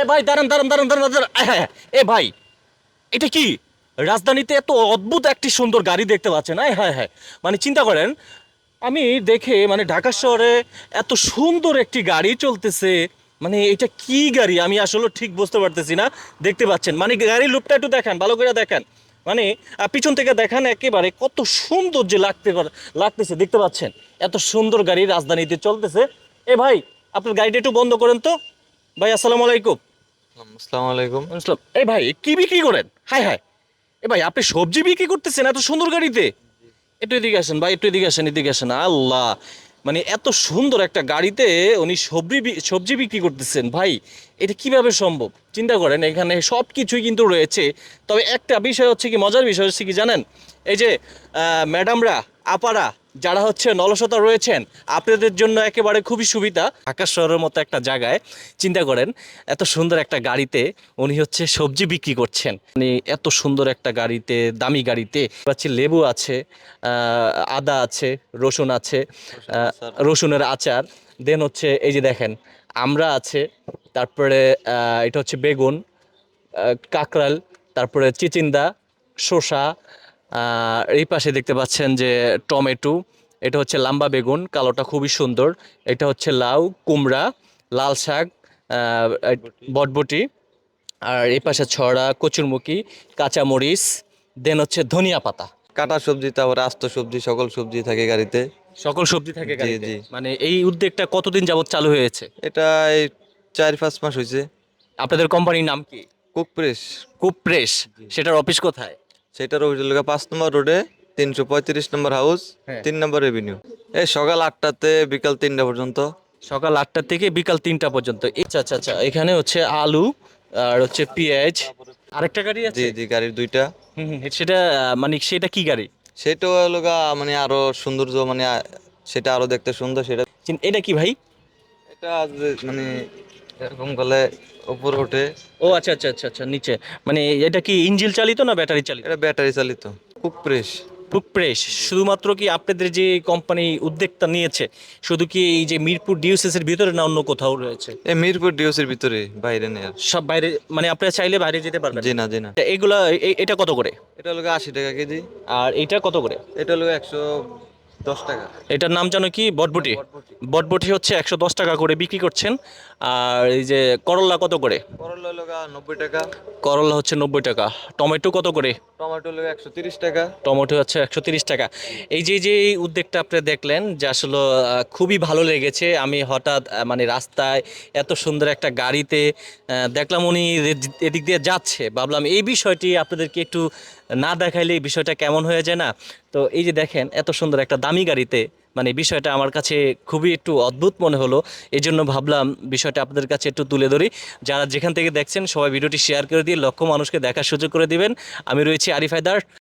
এ ভাই, দাঁড়ান দাঁড়ান দাঁড়ান দাঁড়ান হায়। এ ভাই, এটা কি? রাজধানীতে এত অদ্ভুত একটি সুন্দর গাড়ি দেখতে পাচ্ছেন। হ্যাঁ হ্যাঁ হ্যাঁ। মানে চিন্তা করেন, আমি দেখে মানে ঢাকা শহরে এত সুন্দর একটি গাড়ি চলতেছে। মানে এটা কি গাড়ি? আমি আসলে ঠিক বুঝতে পারতেছি না। দেখতে পাচ্ছেন মানে গাড়ির লুপটা একটু দেখেন, ভালো করে দেখেন। মানে পিছন থেকে দেখান একেবারে কত সুন্দর যে লাগতে লাগতেছে, দেখতে পাচ্ছেন। এত সুন্দর গাড়ি রাজধানীতে চলতেছে। এ ভাই, আপনার গাড়িটা একটু বন্ধ করেন তো। ভাই আসসালামু আলাইকুম। আসসালামু আলাইকুম। বুঝলাম এই ভাই কি বিক্রি করেন? High high. এ ভাই আপনি সবজি বিক্রি করতেছেন এত সুন্দর গাড়িতে? একটু এদিকে আসেন ভাই একটু এদিকে আসেন এদিকে আসেন। আল্লাহ! মানে এত সুন্দর একটা গাড়িতে উনি সবজি সবজি বিক্রি করতেছেন। ভাই এটা কীভাবে সম্ভব? চিন্তা করেন এখানে সব কিছুই কিন্তু রয়েছে। তবে একটা বিষয় হচ্ছে কি মজার বিষয় হচ্ছে কি জানেন? এই যে ম্যাডামরা আপারা যারা হচ্ছে নলসতা রয়েছেন, আপনাদের জন্য একেবারে খুবই সুবিধা। ঢাকা শহরের মতো একটা জায়গায়, চিন্তা করেন, এত সুন্দর একটা গাড়িতে উনি হচ্ছে সবজি বিক্রি করছেন। উনি এত সুন্দর একটা গাড়িতে, দামি গাড়িতে পাচ্ছি লেবু আছে আদা আছে, রসুন আছে রসুনের আচার। দেন হচ্ছে, এই যে দেখেন আমরা আছে, তারপরে এটা হচ্ছে বেগুন কাকরাল তারপরে চিচিন্দা শসা এই পাশে দেখতে পাচ্ছেন যে টমেটো এটা হচ্ছে লাম্বা বেগুন কালোটা খুবই সুন্দর। এটা হচ্ছে লাউ কুমড়া লাল শাক বটবটি আর এই পাশে ছড়া কচুরমুখী কাঁচামরিচ দেন হচ্ছে ধনিয়া পাতা। কাটা সবজি তারপরে আস্ত সবজি সকল সবজি থাকে গাড়িতে। সকল সবজি থাকে গাড়িতে। মানে এই উদ্যোগটা কতদিন যাবত চালু হয়েছে? এটা এই চার পাঁচ মাস হয়েছে। আপনাদের কোম্পানির নাম কি? কুক প্রেস কুপ প্রেস সেটার অফিস কোথায়? সেটার অফিস লগা পাঁচ নম্বর রোডে তিনশো পঁয়ত্রিশ নম্বর হাউস হ্যাঁ। তিন নম্বর রেভিনিউ এই সকাল আটটাতে বিকাল তিনটা পর্যন্ত। সকাল আটটা থেকে বিকাল তিনটা পর্যন্ত। আচ্ছা আচ্ছা আচ্ছা এখানে হচ্ছে আলু আর হচ্ছে পেঁয়াজ। আরেকটা গাড়ি আছে? জি জি গাড়ির দুইটা। হুম, সেটা মানে সেটা কি গাড়ি? সেটা লগা মানে আরও সৌন্দর্য মানে সেটা আরও দেখতে সুন্দর সেটা এটা কি ভাই? এটা মানে এরকম করলে উপরে ওঠে ও আচ্ছা আচ্ছা আচ্ছা আচ্ছা নিচে। মানে এটা কি ইঞ্জিল চালিত না ব্যাটারি চালিত? এটা ব্যাটারি চালিত। কুক প্রেস কুক প্রেস শুধুমাত্র কি আপনাদের যে কোম্পানি উদ্যোগটা নিয়েছে শুধু কি এই যে মিরপুর ডিউসেস এর ভিতরে না অন্য কোথাও রয়েছে? এই মিরপুর ডিওসির ভিতরে বাইরে নেই আর। সব বাইরে মানে আপনারা চাইলে বাইরে যেতে পারবেন। জি না জি না। এগুলা এটা কত করে? এটা হলো আশি টাকা কেজি। আর এটা কত করে? এটা হলো একশো দশ টাকা। এটার নাম জানো কি? বটবটি। বটবটি। হচ্ছে একশো দশ টাকা করে বিক্রি করছেন। আর এই যে করল্লা কত করে? করলা নব্বই টাকা। হচ্ছে নব্বই টাকা। টমেটো কত করে? টমেটো একশো তিরিশ টাকা। টমেটো হচ্ছে একশো তিরিশ টাকা। এই যে যে উদ্যোগটা আপনি দেখলেন যে আসলে খুবই ভালো লেগেছে। আমি হঠাৎ মানে রাস্তায় এত সুন্দর একটা গাড়িতে দেখলাম উনি এদিক দিয়ে যাচ্ছে। ভাবলাম এই বিষয়টি আপনাদেরকে একটু না দেখাইলে বিষয়টা কেমন হয়ে যায় না? তো এই যে দেখেন, এত সুন্দর একটা দামি গাড়িতে মানে বিষয়টা আমার কাছে খুবই একটু অদ্ভুত মনে হলো। এই জন্য ভাবলাম বিষয়টা আপনাদের কাছে একটু তুলে ধরি। যারা যেখান থেকে দেখছেন, সবাই ভিডিওটি শেয়ার করে দিয়ে লক্ষ মানুষকে দেখার সুযোগ করে দিবেন। আমি রয়েছি আরিফ হায়দার।